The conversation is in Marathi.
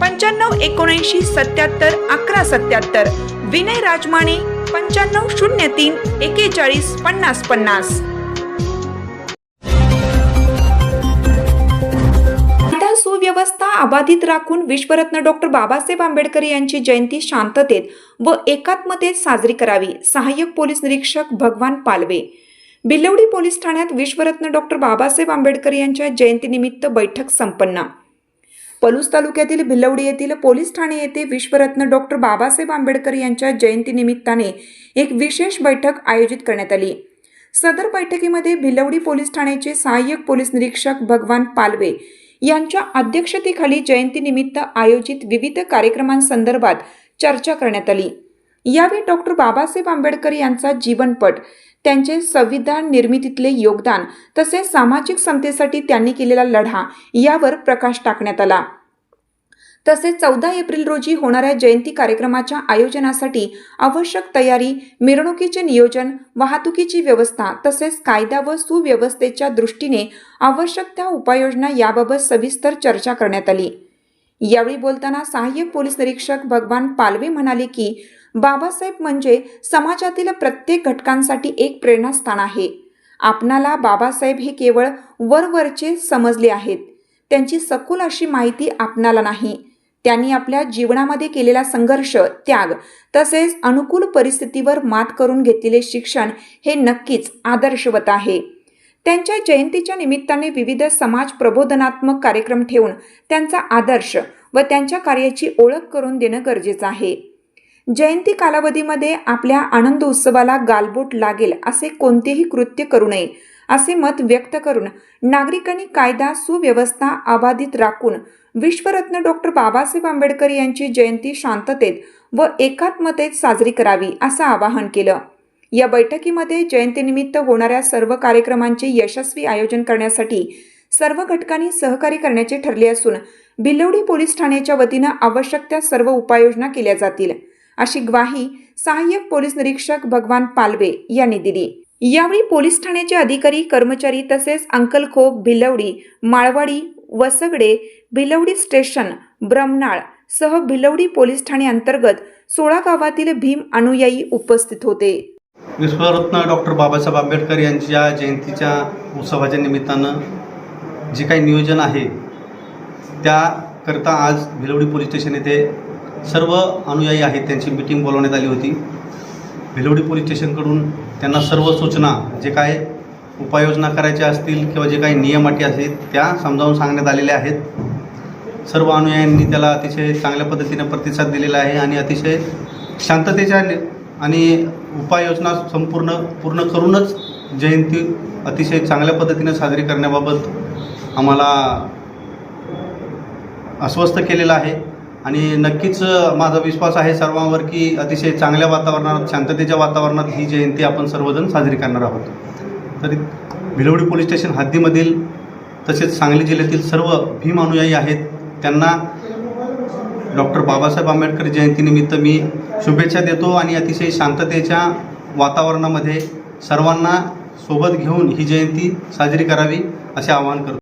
पंच्याण्णव एकोणऐंशी सत्याहत्तर अकरा सत्याहत्तर. विनय राजमाने पंच्याण्णव शून्य तीन एकेचाळीस पन्नास पन्नास. सुव्यवस्था अबाधित राखून विश्वरत्न डॉक्टर बाबासाहेब आंबेडकर यांची जयंती शांततेत व एकात्मतेत साजरी करावी सहाय्यक पोलीस निरीक्षक भगवान पालवे. बिलवडी पोलीस ठाण्यात विश्वरत्न डॉक्टर बाबासाहेब आंबेडकर यांच्या जयंतीनिमित्त बैठक संपन्न. पलूस तालुक्यातील भिलवडी येथील पोलीस ठाणे येथे विश्वरत्न डॉक्टर बाबासाहेब आंबेडकर यांच्या जयंतीनिमित्ताने एक विशेष बैठक आयोजित करण्यात आली. सदर बैठकीमध्ये भिलवडी पोलीस ठाण्याचे सहाय्यक पोलीस निरीक्षक भगवान पालवे यांच्या अध्यक्षतेखाली जयंतीनिमित्त आयोजित विविध कार्यक्रमांसंदर्भात चर्चा करण्यात आली. यावेळी डॉक्टर बाबासाहेब आंबेडकर यांचा जीवनपट त्यांचे संविधान निर्मितीतले योगदान तसेच सामाजिक समतेसाठी त्यांनी केलेला लढा यावर प्रकाश टाकण्यात आला. तसेच चौदा एप्रिल रोजी होणाऱ्या जयंती कार्यक्रमाच्या आयोजनासाठी आवश्यक तयारी मिरवणुकीचे नियोजन वाहतुकीची व्यवस्था तसेच कायदा व सुव्यवस्थेच्या दृष्टीने आवश्यक त्या उपाययोजना याबाबत सविस्तर चर्चा करण्यात आली. यावेळी बोलताना सहाय्यक पोलीस निरीक्षक भगवान पालवे म्हणाले की बाबासाहेब म्हणजे समाजातील प्रत्येक घटकांसाठी एक प्रेरणास्थान आहे. आपणाला बाबासाहेब हे केवळ वरवरचे समजले आहेत. त्यांची सखोल अशी माहिती आपणाला नाही. त्यांनी आपल्या जीवनामध्ये केलेला संघर्ष त्याग तसेच अनुकूल परिस्थितीवर मात करून घेतलेले शिक्षण हे नक्कीच आदर्शवत आहे. त्यांच्या जयंतीच्या निमित्ताने विविध समाज प्रबोधनात्मक कार्यक्रम ठेवून त्यांचा आदर्श व त्यांच्या कार्याची ओळख करून देणं गरजेचं आहे. जयंती कालावधीमध्ये आपल्या आनंद उत्सवाला गालबोट लागेल असे कोणतेही कृत्य करू नये असे मत व्यक्त करून नागरिकांनी कायदा सुव्यवस्था अबाधित राखून विश्वरत्न डॉक्टर बाबासाहेब आंबेडकर यांची जयंती शांततेत व एकात्मतेत साजरी करावी असं आवाहन केलं. या बैठकीमध्ये जयंतीनिमित्त होणाऱ्या सर्व कार्यक्रमांचे यशस्वी आयोजन करण्यासाठी सर्व घटकांनी सहकार्य करण्याचे ठरले असून भिलवडी पोलीस ठाण्याच्या वतीनं आवश्यक त्या सर्व उपाययोजना केल्या जातील. अशी ग्वाही सहाय्यक पोलीस निरीक्षक भगवान पालवे यांनी दिली. यावेळी पोलीस ठाण्याचे अधिकारी कर्मचारी तसेच अंकलखोप भिलवडी माळवाडी वसगडे भिलवडी स्टेशन ब्रमनाळ सह भिलवडी पोलीस ठाणे अंतर्गत सोळा गावातील भीम अनुयायी उपस्थित होते. विश्वरत्न डॉक्टर बाबासाहेब आंबेडकर यांच्या जयंतीच्या उत्सवाच्या निमित्तानं जे काही नियोजन आहे त्याकरता आज भिलवडी पोलीस स्टेशन येथे सर्व अनुयायी आहेत त्यांची मिटिंग बोलवण्यात आली होती. भिलवडी पोलीस स्टेशनकडून त्यांना सर्व सूचना जे काय उपाययोजना करायच्या असतील किंवा जे काही नियम अटी असतील त्या समजावून सांगण्यात आलेल्या आहेत. सर्व अनुयायांनी त्याला अतिशय चांगल्या पद्धतीने प्रतिसाद दिलेला आहे आणि अतिशय शांततेच्या आणि उपाययोजना संपूर्ण पूर्ण करूनच जयंती अतिशय चांगल्या पद्धतीने साजरी करण्याबाबत आम्हाला अस्वस्थ केलेलं आहे. आणि नक्कीच माझा विश्वास आहे सर्वांवर की अतिशय चांगल्या वातावरणात शांततेच्या वातावरणात ही जयंती आपण सर्वजण साजरी करणार आहोत. तरी भिलवडी पोलीस स्टेशन हद्दीमधील तसेच सांगली जिल्ह्यातील सर्व भीम अनुयायी आहेत. त्यांना डॉक्टर बाबासाहेब आंबेडकर जयंतीनिमित्त मी शुभेच्छा देतो आणि अतिशय शांततेच्या वातावरणामध्ये सर्वांना सोबत घेऊन ही जयंती साजरी करावी असे आवाहन करतो.